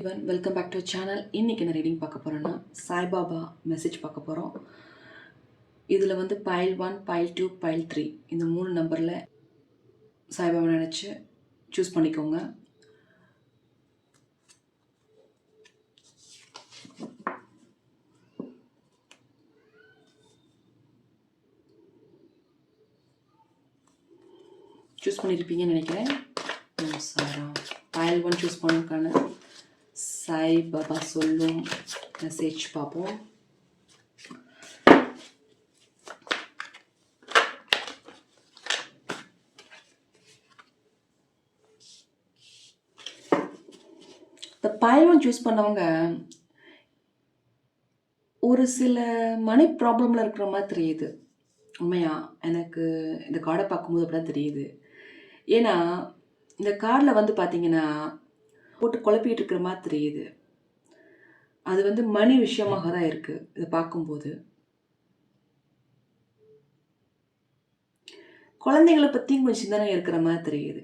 இவன் welcome back to channel இன்றைக்கி என்ன ரீடிங் பார்க்க போகிறேன்னா சாய்பாபா மெசேஜ் பார்க்க போகிறோம் இதில் வந்து file one file two file three இந்த மூணு நம்பரில் சாய்பாபா நினச்சி சூஸ் பண்ணிக்கோங்க. சூஸ் பண்ணியிருப்பீங்கன்னு நினைக்கிறேன். சாரா. பயல் ஒன் சூஸ் பண்ணதுக்கான சாய் பாபா சொல்லும் மெசேஜ் பார்ப்போம் இந்த பயணம் சூஸ் பண்ணவங்க ஒரு சில மணி ப்ராப்ளமில் இருக்கிற மாதிரி தெரியுது. உண்மையா? எனக்கு இந்த கார்டை பார்க்கும்போது அப்படி தான் தெரியுது. ஏன்னா இந்த கார்டில் வந்து பார்த்தீங்கன்னா போட்டு குழப்பிட்டு இருக்கிற மாதிரி தெரியுது. அது வந்து மணி விஷயமாக தான் இருக்குது இதை பார்க்கும்போது. குழந்தைங்கள பற்றியும் கொஞ்சம் சிந்தனை இருக்கிற மாதிரி தெரியுது.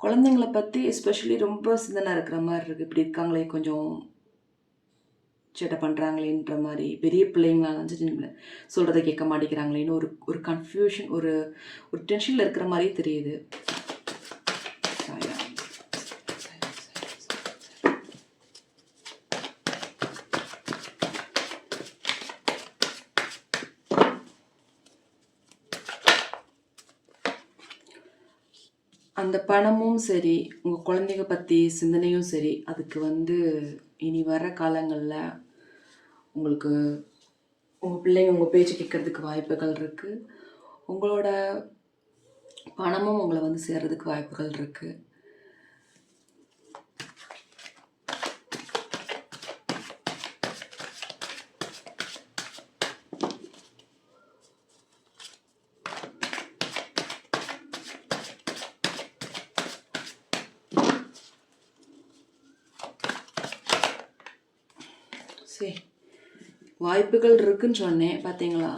குழந்தைங்கள பற்றி எஸ்பெஷலி ரொம்ப சிந்தனை இருக்கிற மாதிரி இருக்குது இப்படி இருக்காங்களே கொஞ்சம் சேட்டை பண்ணுறாங்களேன்ற மாதிரி. பெரிய பிள்ளைங்களாம் சின்ன சொல்கிறத கேட்க மாட்டேங்கிறாங்களேன்னு ஒரு ஒரு கன்ஃபியூஷன் ஒரு ஒரு டென்ஷனில் இருக்கிற மாதிரியே தெரியுது சாயா. அந்த பணமும் சரி உங்கள் குழந்தைங்க பற்றி சிந்தனையும் சரி அதுக்கு வந்து இனி வர காலங்களில் உங்களுக்கு உங்கள் பிள்ளைங்க உங்கள் பேச்சு கேட்கறதுக்கு வாய்ப்புகள் இருக்குது உங்களோட பணமும் உங்களை வந்து சேர்றதுக்கு வாய்ப்புகள் இருக்குது சரி வாய்ப்புகள் இருக்குன்னு சொன்னேன். பார்த்தீங்களா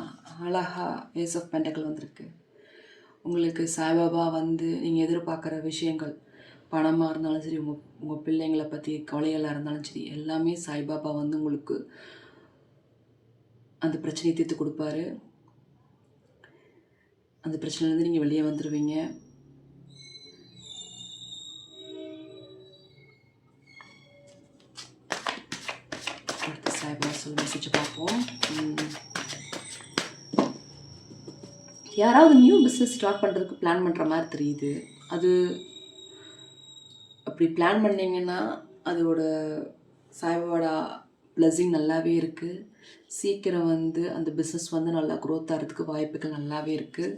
அழகா ஏஸ் ஆஃப் பெண்டக்கள் வந்திருக்கு. உங்களுக்கு சாய்பாபா வந்து நீங்கள் எதிர்பார்க்குற விஷயங்கள் பணமாக இருந்தாலும் சரி உங்கள் உங்கள் பிள்ளைங்களை பற்றி கவலைகளாக இருந்தாலும் சரி எல்லாமே சாய்பாபா வந்து உங்களுக்கு அந்த பிரச்சனையை தீர்த்து கொடுப்பாரு. அந்த பிரச்சனையிலேருந்து நீங்கள் வெளியே வந்துடுவீங்க யாராவது நியூ பிஸ்னஸ் ஸ்டார்ட் பண்ணுறதுக்கு பிளான் பண்ணுற மாதிரி தெரியுது. அது அப்படி பிளான் பண்ணிங்கன்னா அதோட சாய்பாவோட பிளஸிங் நல்லாவே இருக்குது சீக்கிரம் வந்து அந்த பிஸ்னஸ் வந்து நல்லா க்ரோத் ஆகிறதுக்கு வாய்ப்புகள் நல்லாவே இருக்குது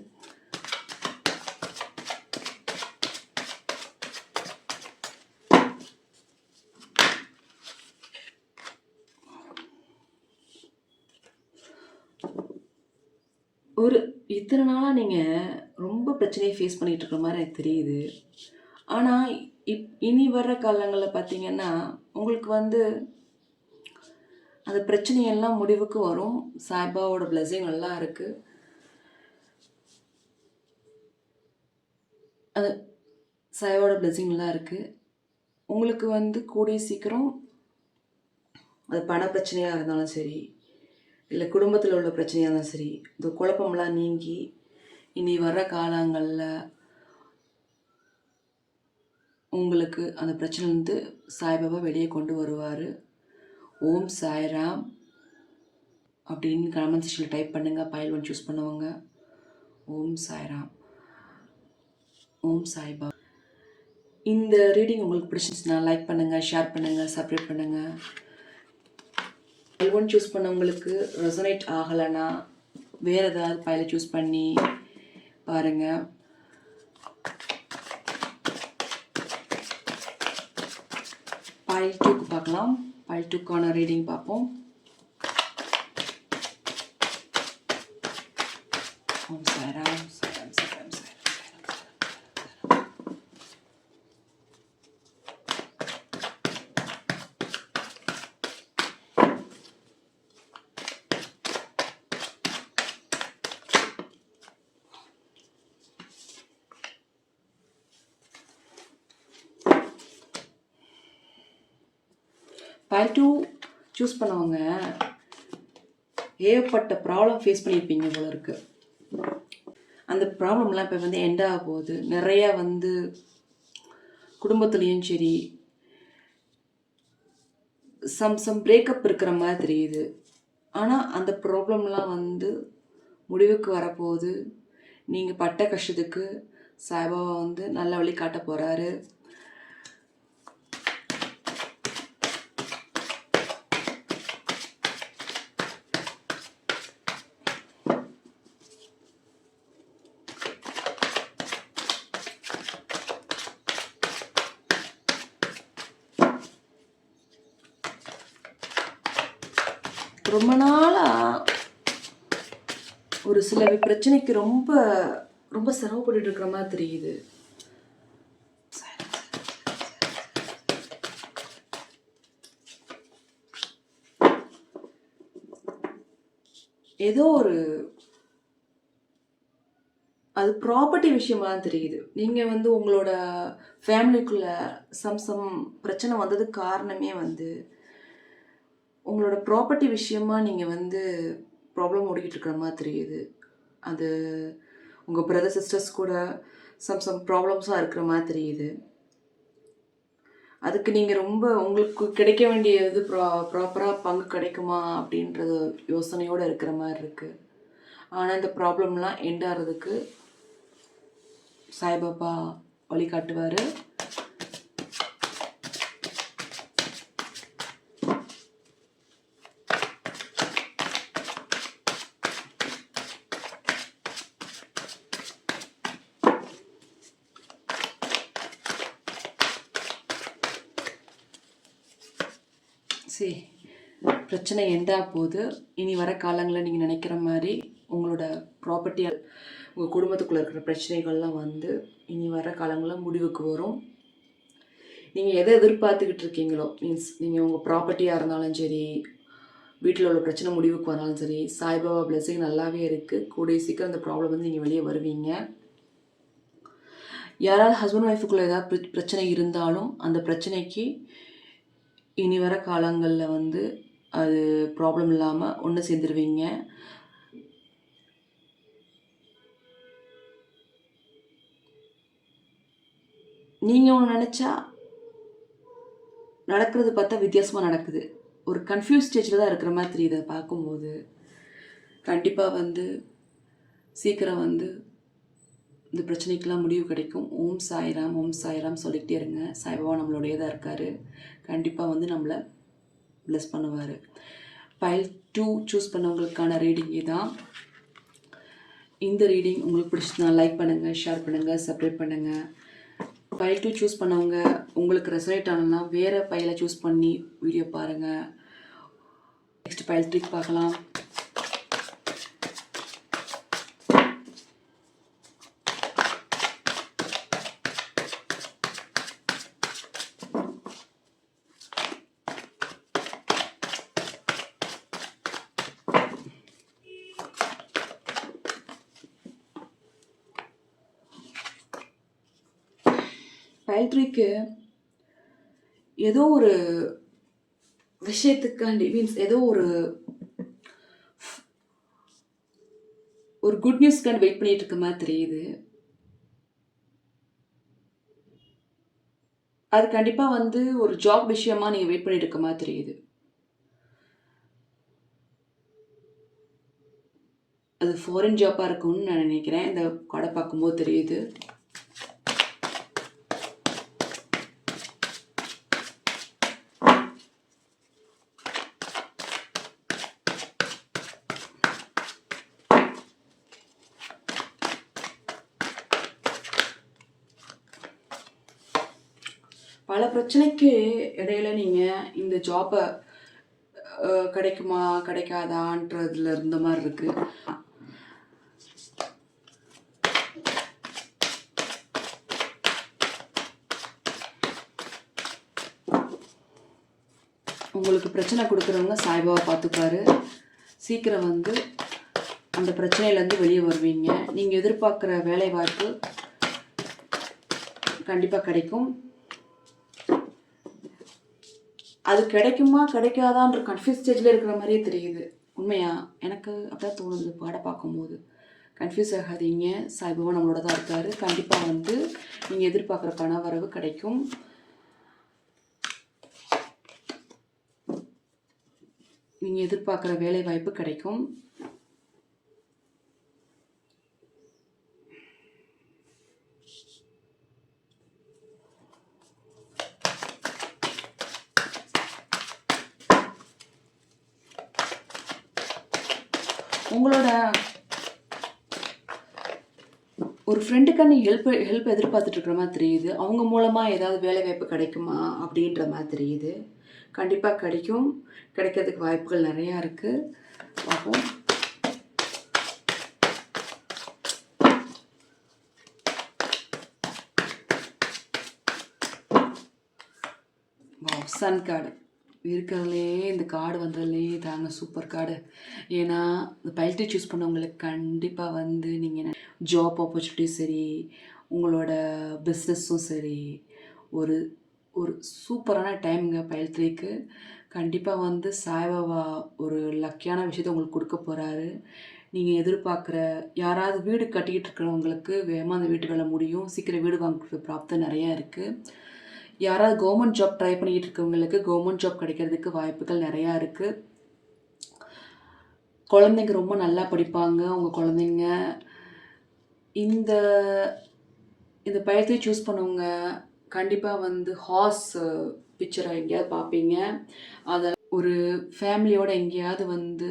ஒரு இத்தனை நாளாக நீங்கள் ரொம்ப பிரச்சனையை ஃபேஸ் பண்ணிகிட்டு இருக்கிற மாதிரி எனக்கு தெரியுது. ஆனால் இப் இனி வர்ற காலங்களில் பார்த்தீங்கன்னா உங்களுக்கு வந்து அந்த பிரச்சனையெல்லாம் முடிவுக்கு வரும். சாய்பாவோட பிளஸிங் நல்லா இருக்குது அது சாயோட பிளஸிங்லாம் நல்லா இருக்குது உங்களுக்கு வந்து கூடிய சீக்கிரம் அது பண பிரச்சனையாக இருந்தாலும் சரி இல்லை குடும்பத்தில் உள்ள பிரச்சனையாக இருந்தாலும் சரி இந்த குழப்பம்லாம் நீங்கி இனி வர்ற காலங்களில் உங்களுக்கு அந்த பிரச்சனைலேருந்து சாய்பாபா வெளியே கொண்டு வருவார். ஓம் சாய்ராம் அப்படின்னு கமெண்ட் செக்ஷனில் டைப் பண்ணுங்கள் பயல் ஒன் சூஸ் பண்ணுவாங்க. ஓம் சாய்ராம். ஓம் சாய்பா இந்த ரீடிங் உங்களுக்கு பிடிச்சிருந்துச்சுன்னா லைக் பண்ணுங்கள் ஷேர் பண்ணுங்கள் சப்ரேட் பண்ணுங்கள் பைல் ஒன் சூஸ் பண்ணவங்களுக்கு ரெசனேட் ஆகலைன்னா வேறு ஏதாவது பயில சூஸ் பண்ணி பாருங்கள் பைல் டூக்கு பார்க்கலாம். பைல் டூக்கான ரீடிங் பார்ப்போம். Om Sairam Sairam Sairam Sairam Sairam part two choose பண்ணவங்க ஏகப்பட்ட ப்ராப்ளம் ஃபேஸ் பண்ணியிருப்பீங்க போல இருக்கு. அந்த ப்ராப்ளம்லாம் இப்போ வந்து எண்ட் ஆக போகுது. நிறையா வந்து குடும்பத்துலேயும் சரி சம் சம் பிரேக்கப் இருக்கிற மாதிரி தெரியுது. ஆனால் அந்த ப்ராப்ளம்லாம் வந்து முடிவுக்கு வரப்போகுது நீங்கள் பட்ட கஷ்டத்துக்கு சாய்பாபா வந்து நல்ல வழி காட்ட போகிறாரு ரொம்ப நாளாக ஒரு சில பிரச்சனைக்கு ரொம்ப ரொம்ப சிரமப்பட்டு இருக்கிற மாதிரி தெரியுது. ஏதோ ஒரு அது ப்ராப்பர்ட்டி விஷயமா தான் தெரியுது. நீங்கள் வந்து உங்களோட ஃபேமிலிக்குள்ள சம் சம் பிரச்சனை வந்ததுக்கு காரணமே வந்து உங்களோட ப்ராப்பர்ட்டி விஷயமா நீங்கள் வந்து ப்ராப்ளம் ஓடிக்கிட்டு இருக்கிற மாதிரி தெரியுது. அது உங்கள் பிரதர் சிஸ்டர்ஸ் கூட சம் சம் ப்ராப்ளம்ஸாக இருக்கிற மாதிரி தெரியுது. அதுக்கு நீங்கள் ரொம்ப உங்களுக்கு கிடைக்க வேண்டிய இது ப்ரா ப்ராப்பராக பங்கு கிடைக்குமா அப்படின்றது யோசனையோடு இருக்கிற மாதிரி இருக்குது ஆனால் இந்த ப்ராப்ளம்லாம் எண்ட் ஆகிறதுக்கு சாய்பாபா வழிகாட்டுவார். சரி பிரச்சனை எண்டாக போகுது இனி வர காலங்களில் நீங்கள் நினைக்கிற மாதிரி உங்களோட ப்ராப்பர்ட்டி உங்கள் குடும்பத்துக்குள்ளே இருக்கிற பிரச்சனைகள்லாம் வந்து இனி வர காலங்களில் முடிவுக்கு வரும். நீங்கள் எதை எதிர்பார்த்துக்கிட்டு இருக்கீங்களோ மீன்ஸ் நீங்கள் உங்கள் ப்ராப்பர்ட்டியாக இருந்தாலும் சரி வீட்டில் உள்ள பிரச்சனை முடிவுக்கு வந்தாலும் சரி சாய்பாபா பிளஸிங் நல்லாவே இருக்குது கூடிய சீக்கிரம் அந்த ப்ராப்ளம் வந்து நீங்கள் வெளியே வருவீங்க. யாராவது ஹஸ்பண்ட் ஒய்ஃபுக்குள்ளே ஏதாவது பிர- பிரச்சனை இருந்தாலும் அந்த பிரச்சனைக்கு இனி வர காலங்களில் வந்து அது ப்ராப்ளம் இல்லாமல் ஒன்று சேர்ந்துருவீங்க. நீங்கள் ஒன்று நினச்சா நடக்கிறது பார்த்தா வித்தியாசமாக நடக்குது. ஒரு கன்ஃபியூஸ் ஸ்டேஜில் தான் இருக்கிற மாதிரி தெரியுது பார்க்கும்போது கண்டிப்பாக வந்து சீக்கிரம் வந்து இந்த பிரச்சனைக்கெல்லாம் முடிவு கிடைக்கும். ஓம் சாய்ராம் ஓம் சாய்ராம் சொல்லிக்கிட்டே இருங்க. சாய்பாபா நம்மளுடைய தான் இருக்கார். கண்டிப்பாக வந்து நம்மளை ப்ளஸ் பண்ணுவார். ஃபைல் டூ சூஸ் பண்ணவங்களுக்கான ரீடிங் தான் இந்த ரீடிங் உங்களுக்கு பிடிச்சதுனா லைக் பண்ணுங்கள் ஷேர் பண்ணுங்கள் சப்ரேட் பண்ணுங்கள் ஃபைல் டூ சூஸ் பண்ணவங்க உங்களுக்கு ரெசனேட் ஆனதுன்னா வேறு ஃபைலை சூஸ் பண்ணி வீடியோ பாருங்கள் நெக்ஸ்ட் ஃபைல் ட்ரிக் பார்க்கலாம். காயத்ரிக்கு ஏதோ ஒரு விஷயத்துக்காண்டி மீன்ஸ் ஏதோ ஒரு ஒரு குட் நியூஸ்க்காண்டி வெயிட் பண்ணிட்டு இருக்க மாதிரி தெரியுது. அது கண்டிப்பாக வந்து ஒரு ஜாப் விஷயமா நீங்கள் வெயிட் பண்ணிட்டு இருக்க மாதிரி தெரியுது. அது ஃபாரின் ஜாப்பாக இருக்கும்னு நான் நினைக்கிறேன். இந்த கடை பார்க்கும்போது தெரியுது. பல பிரச்சனைக்கு இடையில நீங்கள் இந்த ஜாப்பை கிடைக்குமா கிடைக்காதான்றதுல இருந்த மாதிரி இருக்கு. உங்களுக்கு பிரச்சனை கொடுக்குறவங்க சாய்பாபா பார்த்துப்பாரு சீக்கிரம் வந்து அந்த பிரச்சனையிலேருந்து வெளியே வருவீங்க. நீங்கள் எதிர்பார்க்குற வேலை வாய்ப்பு கண்டிப்பாக கிடைக்கும். அது கிடைக்குமா கிடைக்காதான்ற கன்ஃபியூஸ் ஸ்டேஜில் இருக்கிற மாதிரியே தெரியுது. உண்மையா? எனக்கு அப்படியே தோணுது பாட பார்க்கும்போது. கன்ஃபியூஸ் ஆகாதீங்க. சாய்பாபா நம்மளோட தான் இருக்கார். கண்டிப்பாக வந்து நீங்கள் எதிர்பார்க்குற பண வரவு கிடைக்கும். நீங்கள் எதிர்பார்க்குற வேலை வாய்ப்பு கிடைக்கும். உங்களோட ஒரு ஃப்ரெண்டுக்கான நீ ஹெல்ப் ஹெல்ப் எதிர்பார்த்துட்டு இருக்கிற மாதிரி தெரியுது. அவங்க மூலமாக ஏதாவது வேலை வாய்ப்பு கிடைக்குமா அப்படின்ற மாதிரி தெரியுது. கண்டிப்பாக கிடைக்கும். கிடைக்கிறதுக்கு வாய்ப்புகள் நிறையா இருக்குது பார்ப்போம். சன் கார்டு இருக்கிறதுலே இந்த கார்டு வந்ததுலே தாங்க சூப்பர் கார்டு. ஏன்னா இந்த பைல்ட்டி சூஸ் பண்ணவங்களுக்கு கண்டிப்பாக வந்து நீங்கள் ஜாப் ஆப்பர்ச்சுனிட்டியும் சரி உங்களோட பிஸ்னஸும் சரி ஒரு ஒரு சூப்பரான டைமுங்க பைல் கண்டிப்பாக வந்து சாய்பாபா ஒரு லக்கியான விஷயத்தை உங்களுக்கு கொடுக்க போகிறாரு நீங்கள் எதிர்பார்க்குற யாராவது வீடு கட்டிக்கிட்டு இருக்கிறவங்களுக்கு வேகமாக அந்த வீட்டு வேலை முடியும். சீக்கிரம் வீடு வாங்க பிராப்தம் நிறையா இருக்குது யாராவது கவர்மெண்ட் ஜாப் ட்ரை பண்ணிகிட்டு இருக்கவங்களுக்கு கவர்மெண்ட் ஜாப் கிடைக்கிறதுக்கு வாய்ப்புகள் நிறையா இருக்குது குழந்தைங்க ரொம்ப நல்லா படிப்பாங்க. உங்கள் குழந்தைங்க இந்த இந்த பயத்தை சூஸ் பண்ணவங்க கண்டிப்பாக வந்து ஹார்ஸ் பிக்சரை எங்கேயாவது பார்ப்பீங்க. அதை ஒரு ஃபேமிலியோட எங்கேயாவது வந்து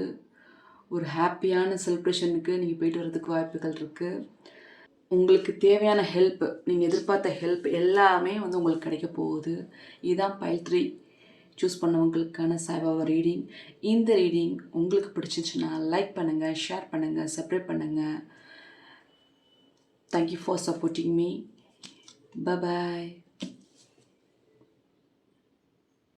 ஒரு ஹாப்பியான செலிப்ரேஷனுக்கு நீங்கள் போயிட்டு வர்றதுக்கு வாய்ப்புகள் இருக்குது உங்களுக்கு தேவையான ஹெல்ப் நீங்கள் எதிர்பார்த்த ஹெல்ப் எல்லாமே வந்து உங்களுக்கு கிடைக்க போகுது. இதுதான் பைல் த்ரீ சூஸ் பண்ணவங்களுக்கான சாய்பாபா ரீடிங் இந்த ரீடிங் உங்களுக்கு பிடிச்சிச்சுன்னா லைக் பண்ணுங்கள் ஷேர் பண்ணுங்கள் செப்ரேட் பண்ணுங்கள் thank you for supporting me bye